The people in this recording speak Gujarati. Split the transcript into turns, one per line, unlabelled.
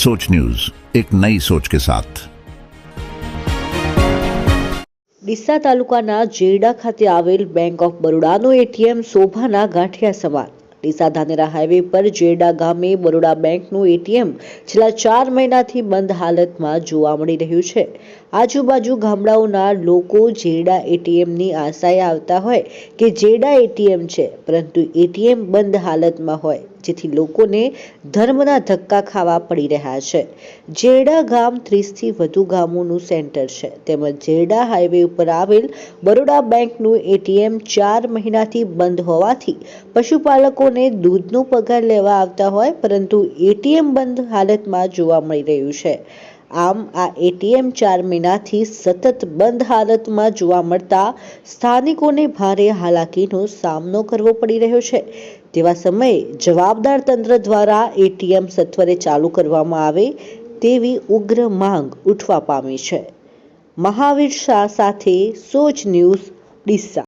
सोच न्यूज एक नई सोच के साथ
ડીસા તાલુકાના જેરડા ખાતે આવેલ બેંક ઓફ બરોડાનું એટીએમ શોભાના ગાંઠિયા સમાન ડીસા ધાનેરા હાઈવે પર જેરડા ગામે બરોડા બેંકનું એટીએમ છેલ્લા ચાર મહિનાથી બંધ હાલતમાં જોવા મળી રહ્યું છે આજુબાજુ ગામડાઓના લોકો જેરડા એટીએમની આશાએ આવતા હોય કે જેરડા એટીએમ છે પરંતુ એટીએમ બંધ હાલતમાં હોય જેથી લોકોને ધર્મના ધક્કા ખાવા પડી રહ્યા છે. જેડા ગામ ત્રીસથી વધુ ગામોનું સેન્ટર છે. તેમજ જેડા હાઈવે ઉપર આવેલ બરોડા બેંકનું એટીએમ ચાર મહિનાથી બંધ હોવાથી પશુપાલકોને દૂધનો પગાર લેવા આવતા હોય, પરંતુ એટીએમ બંધ હાલતમાં જોવા મળી રહ્યું છે. આમ આ એટીએમ ચાર મહિનાથી સતત બંધ હાલતમાં જોવા મળતા સ્થાનિકોને ભારે હાલાકીનો સામનો કરવો પડી રહ્યો છે. તેવા સમયે જવાબદાર તંત્ર દ્વારા એટીએમ સત્વરે ચાલુ કરવામાં આવે તેવી ઉગ્ર માંગ ઉઠવા પામી છે. મહાવીર શાહ સાથે સોચ ન્યૂઝ ડીસા.